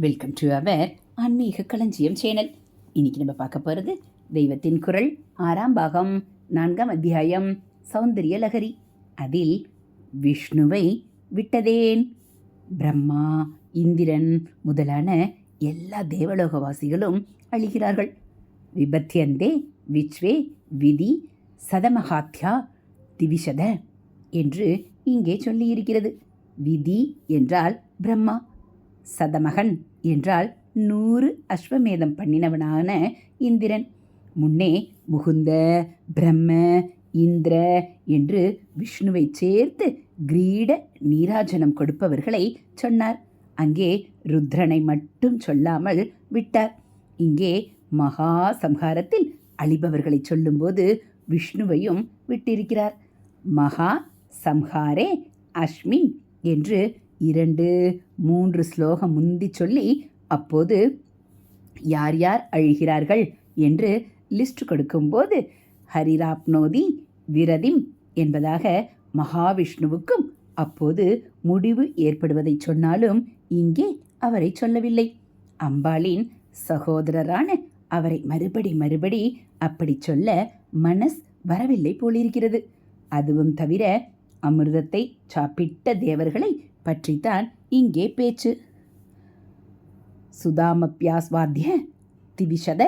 Welcome to our ஆன்மீக களஞ்சியம் channel இன்னைக்கு நம்ம பார்க்க போகிறது தெய்வத்தின் குரல் ஆறாம் பாகம் நான்காம் அத்தியாயம் சௌந்தரிய லகரி. அதில் விஷ்ணுவை விட்டதேன். பிரம்மா இந்திரன் முதலான எல்லா தேவலோகவாசிகளும் அழிகிறார்கள். விபத்தியந்தே விச்வே விதி சதமகாத்யா திவிஷத என்று இங்கே சொல்லியிருக்கிறது. விதி என்றால் பிரம்மா சதமகன் என்றால் நூறு அஸ்வமேதம் பண்ணினவனான இந்திரன். முன்னே முகுந்த பிரம்ம இந்திர என்று விஷ்ணுவை சேர்த்து கிரீட நீராஜனம் கொடுப்பவர்களை சொன்னார். அங்கே ருத்ரனை மட்டும் சொல்லாமல் விட்டார். இங்கே மகா சம்ஹாரத்தில் அழிபவர்களை சொல்லும்போது விஷ்ணுவையும் விட்டிருக்கிறார். மகா சம்ஹாரே அஸ்மின் என்று இரண்டு மூன்று ஸ்லோகம் முந்தி சொல்லி அப்போது யார் யார் அழுகிறார்கள் என்று லிஸ்ட் கொடுக்கும்போது ஹரிராப்னோதி விரதிம் என்பதாக மகாவிஷ்ணுவுக்கும் அப்போது முடிவு ஏற்படுவதை சொன்னாலும் இங்கே அவரை சொல்லவில்லை. அம்பாளின் சகோதரரான அவரை மறுபடி மறுபடி அப்படி சொல்ல மனஸ் வரவில்லை போலிருக்கிறது. அதுவும் தவிர அமிர்தத்தை சாப்பிட்ட தேவர்களை பற்றித்தான் இங்கே பேச்சு. சுதாமப்பியாஸ்வாத்திய திவிஷத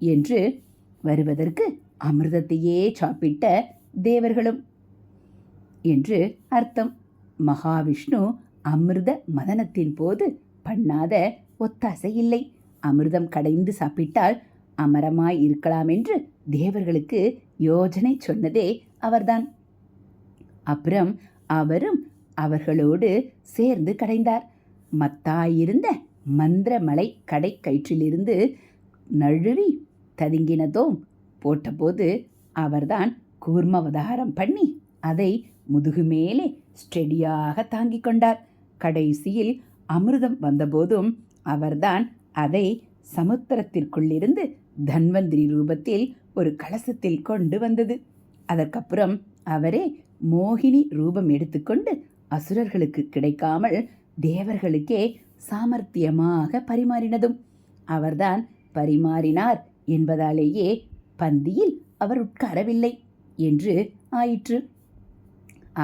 என்று வருவதற்கு அமிர்தத்தையே சாப்பிட்ட தேவர்களும் என்று அர்த்தம். மகாவிஷ்ணு அமிர்த மதனத்தின் போது பண்ணாத ஒத்தாசை இல்லை. அமிர்தம் கடைந்து சாப்பிட்டால் அமரமாய் இருக்கலாம் என்று தேவர்களுக்கு யோஜனை சொன்னதே அவர்தான். அப்புறம் அவரும் அவர்களோடு சேர்ந்து கடைந்தார் மத்தாயிருந்த மந்திரமலை கடை கயிற்றிலிருந்து நழுவி ததுங்கினதோம் போட்டபோது அவர்தான் கூர்மவதாரம் பண்ணி அதை முதுகு மேலே ஸ்டெடியாக தாங்கிக் கொண்டார். கடைசியில் அமிர்தம் வந்தபோதும் அவர்தான் அதை சமுத்திரத்திற்குள்ளிருந்து தன்வந்திரி ரூபத்தில் ஒரு கலசத்தில் கொண்டு வந்தது. அதற்கப்புறம் அவரே மோகினி ரூபம் எடுத்துக்கொண்டு அசுரர்களுக்கு கிடைக்காமல் தேவர்களுக்கே சாமர்த்தியமாக பரிமாறினதும். அவர்தான் பரிமாறினார் என்பதாலேயே பந்தியில் அவர் உட்காரவில்லை என்று ஆயிற்று.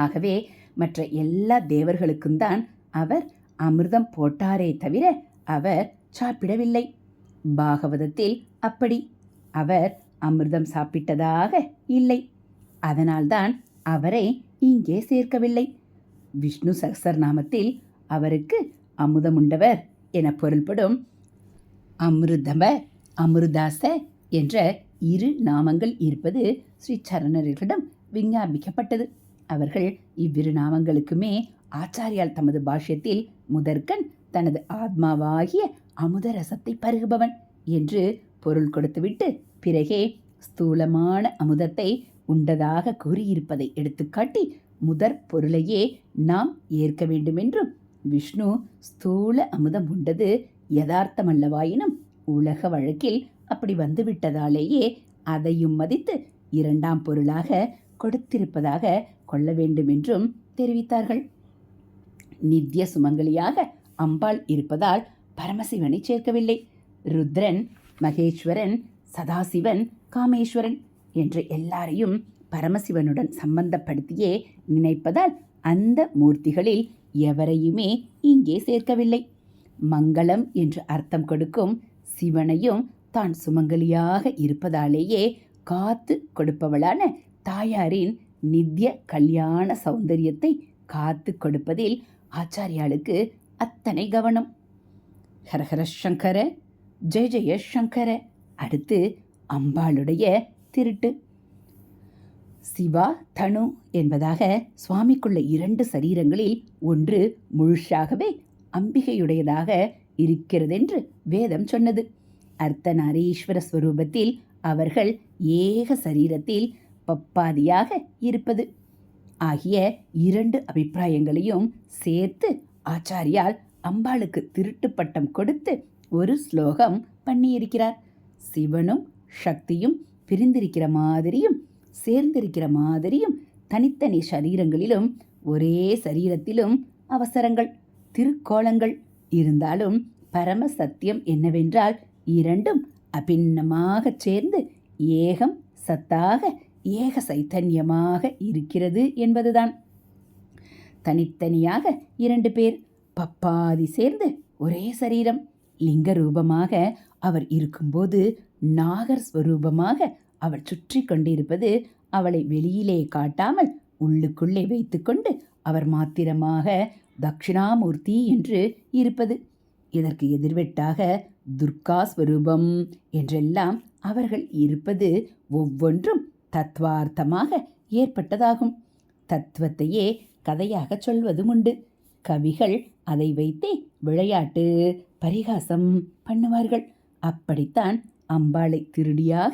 ஆகவே மற்ற எல்லா தேவர்களுக்கும் தான் அவர் அமிர்தம் போட்டாரே தவிர அவர் சாப்பிடவில்லை. பாகவதத்தில் அப்படி. அவர் அமிர்தம் சாப்பிட்டதாக இல்லை. அதனால்தான் அவரை இங்கே சேர்க்கவில்லை. விஷ்ணு சகசரநாமத்தில் அவருக்கு அமுதமுண்டவர் என பொருள்படும் அமிர்தம அமிர்தாச என்ற இரு நாமங்கள் இருப்பது ஸ்ரீ சரணர்களிடம் விஞ்ஞாபிக்கப்பட்டது. அவர்கள் இவ்விரு நாமங்களுக்குமே ஆச்சாரியால் தமது பாஷ்யத்தில் முதற்கண் தனது ஆத்மாவாகிய அமுத ரசத்தை பருகுபவன் என்று பொருள் கொடுத்துவிட்டு பிறகே ஸ்தூலமான அமுதத்தை உண்டதாக கூறியிருப்பதை எடுத்துக்காட்டி முதற் பொருளையே நாம் ஏற்க வேண்டுமென்றும் விஷ்ணு ஸ்தூல அமுதம் உண்டது யதார்த்தமல்லவாயினும் உலக வழக்கில் அப்படி வந்துவிட்டதாலேயே அதையும் மதித்து இரண்டாம் பொருளாக கொடுத்திருப்பதாக கொள்ள வேண்டுமென்றும் தெரிவித்தார்கள். நித்ய சுமங்கலியாக அம்பாள் இருப்பதால் பரமசிவனை சேர்க்கவில்லை. ருத்ரன் மகேஸ்வரன் சதாசிவன் காமேஸ்வரன் என்ற எல்லாரையும் பரமசிவனுடன் சம்பந்தப்படுத்தியே நினைப்பதால் அந்த மூர்த்திகளில் எவரையுமே இங்கே சேர்க்கவில்லை. மங்களம் என்று அர்த்தம் கொடுக்கும் சிவனையும் தான் சுமங்கலியாக இருப்பதாலேயே காத்து கொடுப்பவளான தாயாரின் நித்ய கல்யாண சௌந்தரியத்தை காத்து கொடுப்பதில் ஆச்சாரியாளுக்கு அத்தனை கவனம். ஹரஹர சங்கர ஜெய ஜெய சங்கர அடுத்து அம்பாளுடைய திருட்டு. சிவா தனு என்பதாக சுவாமிக்குள்ள இரண்டு சரீரங்களில் ஒன்று முழுஷாகவே அம்பிகையுடையதாக இருக்கிறதென்று வேதம் சொன்னது. அர்த்தநாரீஸ்வர ஸ்வரூபத்தில் அவர்கள் ஏக சரீரத்தில் பப்பாதியாக இருப்பது. ஆகிய இரண்டு அபிப்பிராயங்களையும் சேர்த்து ஆச்சாரியால் அம்பாளுக்கு திருட்டு பட்டம் கொடுத்து ஒரு ஸ்லோகம் பண்ணியிருக்கிறார். சிவனும் சக்தியும் பிரிந்திருக்கிற மாதிரியும் சேர்ந்திருக்கிற மாதிரியும் தனித்தனி சரீரங்களிலும் ஒரே சரீரத்திலும் அவசரங்கள் திருக்கோலங்கள் இருந்தாலும் பரம சத்தியம் என்னவென்றால் இரண்டும் அபிண்ணமாகச் சேர்ந்து ஏகம் சத்தாக ஏக சைத்தன்யமாக இருக்கிறது என்பதுதான். தனித்தனியாக இரண்டு பேர் பப்பாதி சேர்ந்து ஒரே சரீரம் லிங்க ரூபமாக அவர் இருக்கும்போது நாகர் ஸ்வரூபமாக அவள் சுற்றி கொண்டிருப்பது அவளை வெளியிலே காட்டாமல் உள்ளுக்குள்ளே வைத்துக்கொண்டு அவர் மாத்திரமாக தக்ஷிணாமூர்த்தி என்று இருப்பது. இதற்கு எதிர்வெட்டாக துர்கா ஸ்வரூபம் என்றெல்லாம் அவர்கள் இருப்பது ஒவ்வொன்றும் தத்வார்த்தமாக ஏற்பட்டதாகும். தத்துவத்தையே கதையாக சொல்வதும் உண்டு கவிகள் அதை வைத்தே விளையாட்டு பரிகாசம் பண்ணுவார்கள். அப்படித்தான் அம்பாளை திருடியாக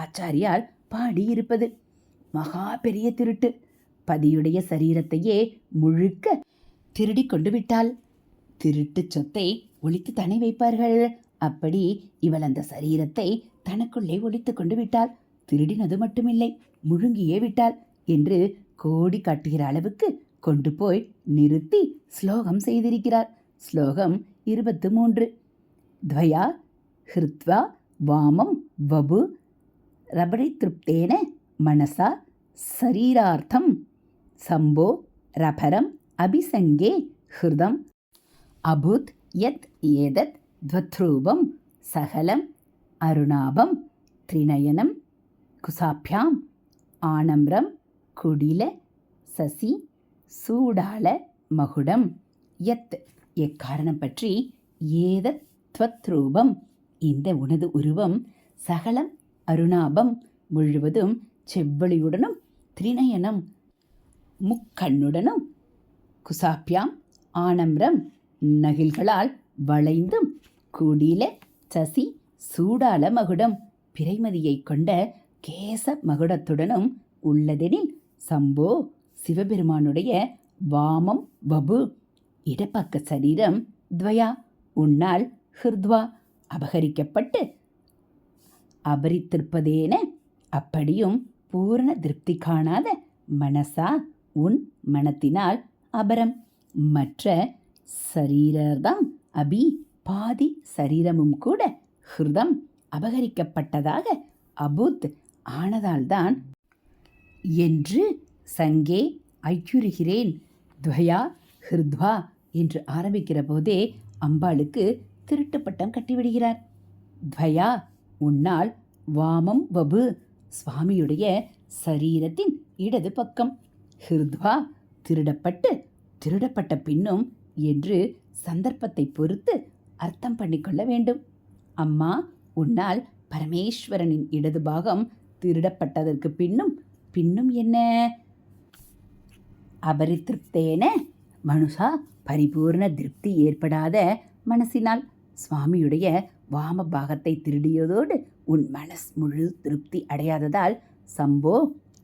ஆச்சாரியால் பாடியிருப்பது. மகா பெரிய திருட்டு. பதியுடைய சரீரத்தையே முழுக்க திருடி கொண்டு விட்டாள். திருட்டு சொத்தை ஒழித்து தனி வைப்பார்கள். அப்படி இவள் அந்த சரீரத்தை தனக்குள்ளே ஒழித்து கொண்டு விட்டாள். திருடினது மட்டுமில்லை முழுங்கியே விட்டாள் என்று கோடி காட்டுகிற அளவுக்கு கொண்டு போய் நிறுத்தி ஸ்லோகம் செய்திருக்கிறார். ஸ்லோகம் இருபத்து மூன்று. துவயா ஹிருத்வா வாமம் வபு ரபடி திருப்தேன மனசா சரீரார்த்தம். சம்போ ரபரம் அபிசங்கே ஹிருதம். அபுத் யத் ஏதத் துவத்ரூபம். சகலம் அருணாபம். திரிநயனம் குசாபியாம். ஆனம்ரம் குடில சசி சூடால மகுடம். யத் எக்காரணம் பற்றி ஏதத் துவத்ரூபம். இந்த உனது உருவம் சகலம் அருணாபம் முழுவதும் செவ்வழியுடனும் திரிநயனம் முக்கண்ணுடனும் குசாப்பியாம் ஆனம்ரம் நகில்களால் வளைந்தும் கூடியில சசி சூடால மகுடம் பிறைமதியைக் கொண்ட கேச மகுடத்துடனும் உள்ளதெனில் சம்போ சிவபெருமானுடைய வாமம் வபு இடப்பக்க சரீரம் துவயா உன்னால் ஹிருத்வா அபகரிக்கப்பட்டு அபரித்திருப்பதேன? அப்படியும் பூரண திருப்தி காணாத மனசா? உன் மனத்தினால் அபரம். மற்ற சரீரர்தாம் அபி பாதி சரீரமும் கூட ஹிருதம் அபகரிக்கப்பட்டதாக அபுத் ஆனதால்தான் என்று சங்கே ஐயுறுகிறேன். துவயா ஹிருத்வா என்று ஆரம்பிக்கிற போதே அம்பாளுக்கு திருட்டு பட்டம் கட்டிவிடுகிறார். துவயா உன்னால் வாமம் வபு. சுவாமியுடைய சரீரத்தின் இடது பக்கம். ஹிருத்வா திருடப்பட்டு திருடப்பட்ட பின்னும் என்று சந்தர்ப்பத்தை பொறுத்து அர்த்தம் பண்ணிக்கொள்ள வேண்டும். அம்மா உன்னால் பரமேஸ்வரனின் இடது பாகம் திருடப்பட்டதற்கு பின்னும் பின்னும் என்ன? அபரித்திருப்தேன? மனுஷா பரிபூர்ண திருப்தி ஏற்படாத மனசினால். சுவாமியுடைய வாம பாகத்தை திருடியதோடு உன் மனஸ் முழு திருப்தி அடையாததால் சம்போ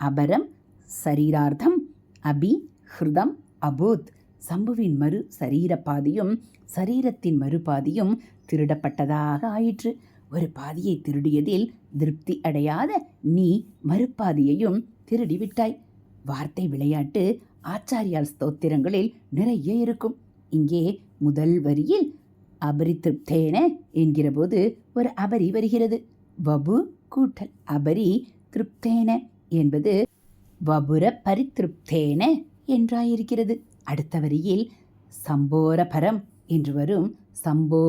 அபரம் சரீரார்த்தம் அபி ஹிருதம் அபூத் சம்புவின் மறு சரீர பாதியும் சரீரத்தின் மறுபாதியும் திருடப்பட்டதாக ஆயிற்று. ஒரு பாதியை திருடியதில் திருப்தி அடையாத நீ மறுபாதியையும் திருடிவிட்டாய். வார்த்தை விளையாட்டு ஆச்சாரியால் ஸ்தோத்திரங்களில் நிறைய இருக்கும். இங்கே முதல் வரியில் அபரிதிருப்தேன என்கிறபோது ஒரு அபரி வருகிறது. வபு கூட்டல் அபரி திருப்தேன என்பது வபுர பரிதிருப்தேன என்றாயிருக்கிறது. அடுத்த வரியில் சம்போரபரம் என்று வரும் சம்போ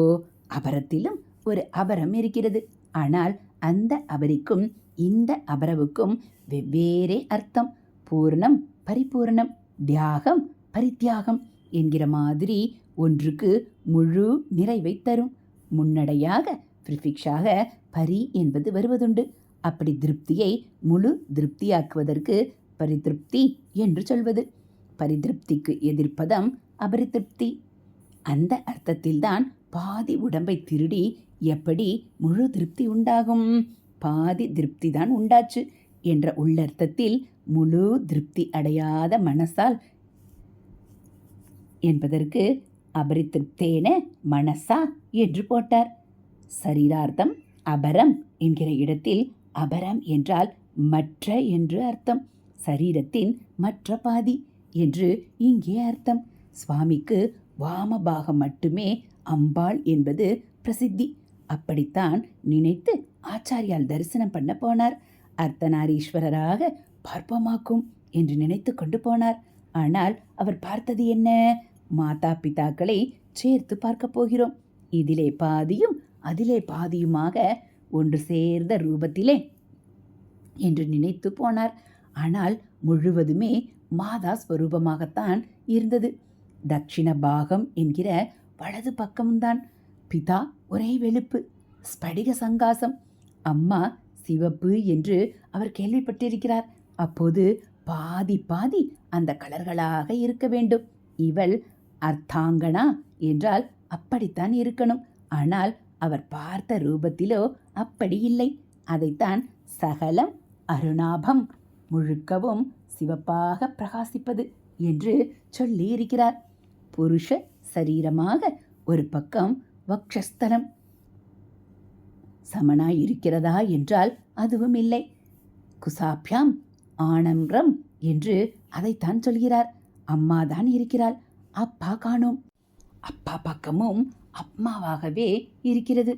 அபரத்திலும் ஒரு அபரம் இருக்கிறது. ஆனால் அந்த அபரிக்கும் இந்த அபரவுக்கும் வெவ்வேறே அர்த்தம். பூர்ணம் பரிபூர்ணம் தியாகம் பரித்தியாகம் என்கிற மாதிரி ஒன்றுக்கு முழு நிறைவை தரும். முன்னடையாக ப்ரிஃபிக்ஷாக பரி என்பது வருவதுண்டு. அப்படி திருப்தியை முழு திருப்தியாக்குவதற்கு பரிதிருப்தி என்று சொல்வது. பரிதிருப்திக்கு எதிர்ப்பதம் அபரிதிருப்தி. அந்த அர்த்தத்தில்தான் பாதி உடம்பை திருடி எப்படி முழு திருப்தி உண்டாகும்? பாதி திருப்தி தான் உண்டாச்சு என்ற உள்ளர்த்தத்தில் முழு திருப்தி அடையாத மனசால் என்பதற்கு அபரித்திருப்தேன மனசா என்று போட்டார். சரீரார்த்தம் அபரம் என்கிற இடத்தில் அபரம் என்றால் மற்ற என்று அர்த்தம். சரீரத்தின் மற்ற பாதி என்று இங்கே அர்த்தம். சுவாமிக்கு வாமபாகம் மட்டுமே அம்பாள் என்பது பிரசித்தி. அப்படித்தான் நினைத்து ஆச்சாரியால் தரிசனம் பண்ண போனார். அர்த்தநாரீஸ்வரராக பார்ப்போமாக்கும் என்று நினைத்து கொண்டு போனார். ஆனால் அவர் பார்த்தது என்ன? மாதா பிதாக்களை சேர்த்து பார்க்க போகிறோம். இதிலே பாதியும் அதிலே பாதியுமாக ஒன்று சேர்ந்த ரூபத்திலே என்று நினைத்து போனார். ஆனால் முழுவதுமே மாதா ஸ்வரூபமாகத்தான் இருந்தது. தட்சிண பாகம் என்கிற வலது பக்கம்தான். பிதா ஒரே வெளுப்பு ஸ்படிக சங்காசம். அம்மா சிவப்பு என்று அவர் கேள்விப்பட்டிருக்கிறார். அப்போது பாதி பாதி அந்த கலர்களாக இருக்க வேண்டும். இவள் அர்த்தாங்கனா என்றால் அப்படித்தான் இருக்கணும். ஆனால் அவர் பார்த்த ரூபத்திலோ அப்படி இல்லை. அதைத்தான் சகலம் அருணாபம் முழுக்கவும் சிவப்பாக பிரகாசிப்பது என்று சொல்லி இருக்கிறார் புருஷ சரீரமாக ஒரு பக்கம் வக்ஷஸ்தலம். சமனாய் இருக்கிறதா என்றால் அதுவும் இல்லை. குசாபியாம் ஆனம்ரம் என்று அதைத்தான் சொல்கிறார். அம்மா தான் இருக்கிறாள். அப்பா காணோம். அப்பா பக்கமும் அம்மாவாகவே இருக்கிறது.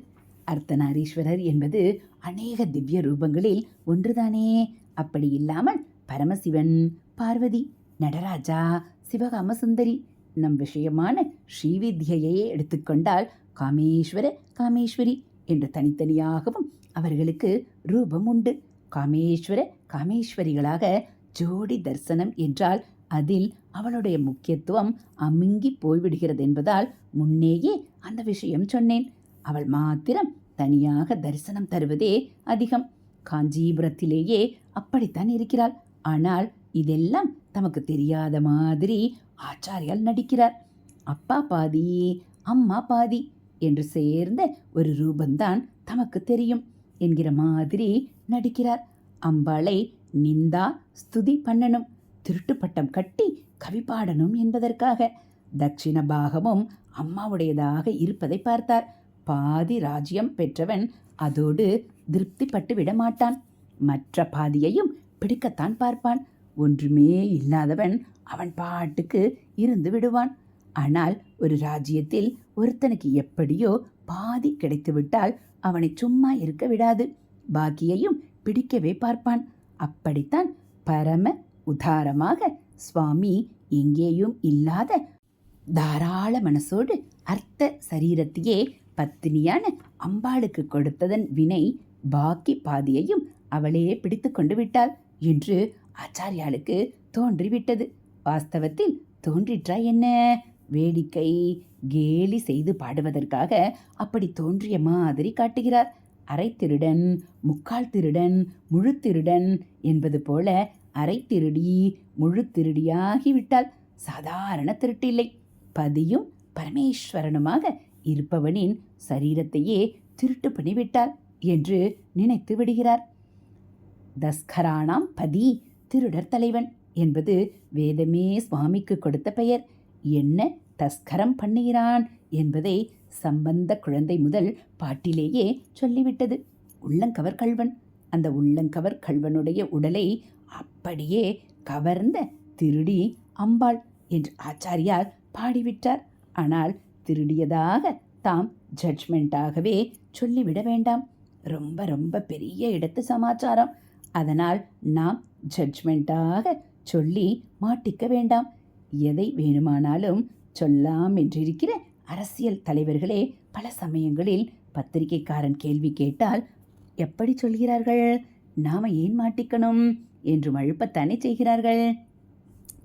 அர்த்தநாரீஸ்வரர் என்பது அநேக திவ்ய ரூபங்களில் ஒன்றுதானே. அப்படி இல்லாமல் பரமசிவன் பார்வதி நடராஜா சிவகாம சுந்தரி நம் விஷயமான ஸ்ரீவித்யையே எடுத்துக்கொண்டால் காமேஸ்வர காமேஸ்வரி என்று தனித்தனியாகவும் அவர்களுக்கு ரூபம் உண்டு. காமேஸ்வர காமேஸ்வரிகளாக ஜோடி தரிசனம் என்றால் அதில் அவளுடைய முக்கியத்துவம் அமுங்கி போய்விடுகிறது என்பதால் முன்னேயே அந்த விஷயம் சொன்னேன். அவள் மாத்திரம் தனியாக தரிசனம் தருவதே அதிகம். காஞ்சிபுரத்திலேயே அப்படித்தான் இருக்கிறாள். ஆனால் இதெல்லாம் தமக்கு தெரியாத மாதிரி ஆச்சாரியால் நடிக்கிறார். அப்பா பாதி அம்மா பாதி என்று சேர்ந்த ஒரு ரூபந்தான் தமக்கு தெரியும் என்கிற மாதிரி நடிக்கிறார். அம்பாளை நிந்தா ஸ்துதி பண்ணணும். திருட்டு பட்டம் கட்டி கவி பாடணும் என்பதற்காக. தட்சிண பாகமும் அம்மாவுடையதாக இருப்பதை பார்த்தார். பாதி ராஜ்யம் பெற்றவன் அதோடு திருப்திப்பட்டு விட மாட்டான் மற்ற பாதியையும் பிடிக்கத்தான் பார்ப்பான். ஒன்றுமே இல்லாதவன் அவன் பாட்டுக்கு இருந்து விடுவான். ஆனால் ஒரு ராஜ்யத்தில் ஒருத்தனுக்கு எப்படியோ பாதி கிடைத்துவிட்டால் அவனை சும்மா இருக்க விடாது. பாக்கியையும் பிடிக்கவே பார்ப்பான். அப்படித்தான் பரம உதாரமாக சுவாமி எங்கேயும் இல்லாத தாராள மனசோடு அர்த்த சரீரத்தையே பத்தினியான அம்பாளுக்கு கொடுத்ததன் வினை பாக்கி பாதியையும் அவளே பிடித்து கொண்டு விட்டாள் என்று ஆச்சாரியாளுக்கு தோன்றிவிட்டது. வாஸ்தவத்தில் தோன்றிற்றா என்ன? வேடிக்கை கேலி செய்து பாடுவதற்காக அப்படி தோன்றிய மாதிரி காட்டுகிறார். அரை திருடன் முக்கால் திருடன் முழு திருடன் என்பது போல அரை திருடி முழு திருடியாகிவிட்டால் சாதாரண திருட்டில்லை. பதியும் பரமேஸ்வரனுமாக இருப்பவனின் சரீரத்தையே திருட்டு பண்ணிவிட்டார் என்று நினைத்து விடுகிறார். தஸ்கரானாம் பதி திருடர் தலைவன் என்பது வேதமே சுவாமிக்கு கொடுத்த பெயர். என்ன தஸ்கரம் பண்ணுகிறான் என்பதை சம்பந்த குழந்தை முதல் பாட்டிலேயே சொல்லிவிட்டது. உள்ளங்கவர் கல்வன் அந்த உள்ளங்கவர் கல்வனுடைய உடலை அப்படியே கவர்ந்த திருடி அம்பாள் என்று ஆச்சாரியார் பாடிவிட்டார். ஆனால் திருடியதாக தாம் ஜட்ஜ்மெண்ட்டாகவே சொல்லிவிட வேண்டாம். ரொம்ப ரொம்ப பெரிய இடத்து சமாச்சாரம். அதனால் நாம் ஜட்ஜ்மெண்ட்டாக சொல்லி மாட்டிக்க வேண்டாம். எதை வேணுமானாலும் சொல்லாம் என்றிருக்கிற அரசியல் தலைவர்களே பல சமயங்களில் பத்திரிகைக்காரன் கேள்வி கேட்டால் எப்படி சொல்கிறார்கள்? நாம் ஏன் மாட்டிக்கணும்? என்று அழுப்பத்தானே செய்கிறார்கள்?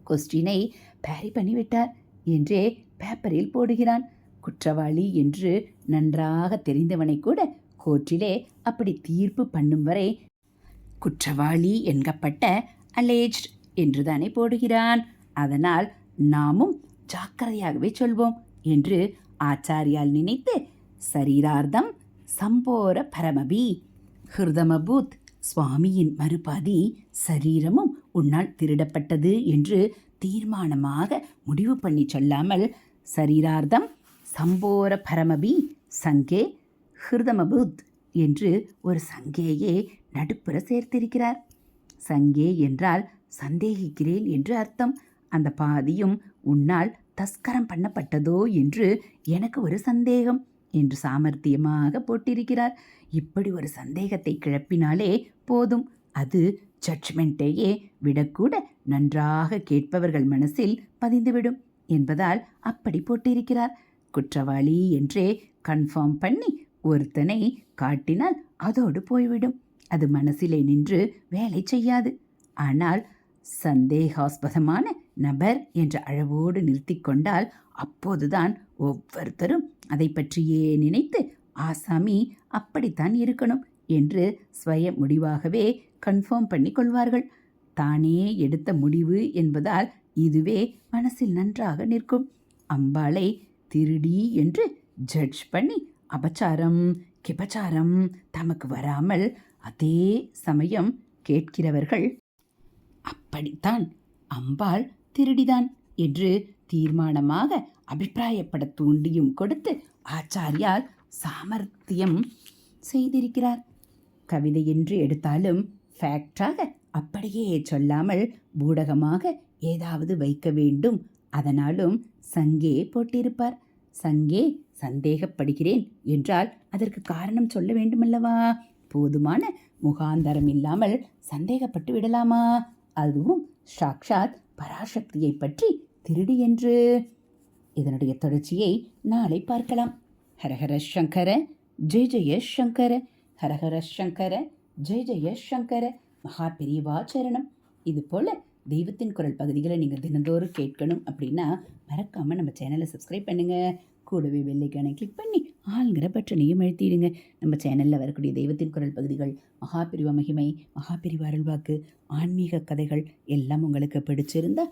கொஸ்டினை பேரி பண்ணிவிட்டார் என்றே பேப்பரில் போடுகிறான். குற்றவாளி என்று நன்றாக தெரிந்தவனை கூட கோர்ட்டிலே அப்படி தீர்ப்பு பண்ணும் வரை குற்றவாளி என்கப்பட்ட அலேஜ் என்றுதானே போடுகிறான். அதனால் நாமும் ஜாக்கிரதையாகவே சொல்வோம் என்று ஆச்சாரியால் நினைத்து சரீரார்த்தம் சம்போர பரமபி ஹிருதமபூத் சுவாமியின் மறுபாதி சரீரமும் உன்னால் திருடப்பட்டது என்று தீர்மானமாக முடிவு பண்ணி சொல்லாமல் சரீரார்த்தம் சம்போர பரமபி சங்கே ஹிருதமபுத் என்று ஒரு சங்கேயே நடுப்புற சேர்த்திருக்கிறார். சங்கே என்றால் சந்தேகிக்கிறேன் என்று அர்த்தம். அந்த பாதியும் உன்னால் தஸ்கரம் பண்ணப்பட்டதோ என்று எனக்கு ஒரு சந்தேகம். என்று சாமர்த்தியமாக போட்டிருக்கிறார். இப்படி ஒரு சந்தேகத்தை கிளப்பினாலே போதும். அது ஜட்ஜ்மெண்ட்டையே விடக்கூட நன்றாக கேட்பவர்கள் மனசில் பதிந்துவிடும் என்பதால் அப்படி போட்டிருக்கிறார். குற்றவாளி என்றே கன்ஃபார்ம் பண்ணி ஒருத்தனை காட்டினால் அதோடு போய்விடும். அது மனசிலே நின்று வேலை செய்யாது. ஆனால் சந்தேகாஸ்பதமான நபர் என்ற அளவோடு நிறுத்தி கொண்டால் அப்போதுதான் ஒவ்வொருத்தரும் அதை பற்றியே நினைத்து ஆசாமி அப்படித்தான் இருக்கணும் என்று ஸ்வய முடிவாகவே கன்ஃபார்ம் பண்ணி கொள்வார்கள். தானே எடுத்த முடிவு என்பதால் இதுவே மனசில் நன்றாக நிற்கும். அம்பாளை திருடி என்று ஜட்ஜ் பண்ணி அபச்சாரம் கிபச்சாரம் தமக்கு வராமல் அதே சமயம் கேட்கிறவர்கள் அப்படித்தான் அம்பாள் திருடிதான் என்று தீர்மானமாக அபிப்பிராயப்பட தூண்டியும் கொடுத்து ஆச்சாரியார் சாமர்த்தியம் செய்திருக்கிறார். கவிதை என்று எடுத்தாலும் ஃபேக்டாக அப்படியே சொல்லாமல் பூடகமாக ஏதாவது வைக்க வேண்டும். அதனாலும் சங்கே போட்டிருப்பார். சங்கே சந்தேகப்படுகிறேன் என்றால் அதற்கு காரணம் சொல்ல வேண்டுமல்லவா? போதுமான முகாந்தரம் இல்லாமல் சந்தேகப்பட்டு விடலாமா? அதுவும் சாக்ஷாத் பராசக்தியை பற்றி திருடி என்று. இதனுடைய தொடர்ச்சியை நாளை பார்க்கலாம். ஹரஹர சங்கர ஜெய ஜெய சங்கர ஹரஹர சங்கர ஜெய ஜெய சங்கர மகா பெரியவாச்சரணம் இது போல் தெய்வத்தின் குரல் பகுதிகளை நீங்கள் தினந்தோறும் கேட்கணும் அப்படின்னா மறக்காமல் நம்ம சேனலை சப்ஸ்கிரைப் பண்ணுங்கள் கூடவே வெள்ளைக்கான கிளிக் பண்ணி ஆளுங்கிற பட்டனையும் எழுத்திடுங்க நம்ம சேனலில் வரக்கூடிய தெய்வத்தின் குரல் பகுதிகள் மகாபிரிவா மகிமை மகாபிரிவா அருள்வாக்கு ஆன்மீக கதைகள் எல்லாம் உங்களுக்கு பிடிச்சிருந்தால்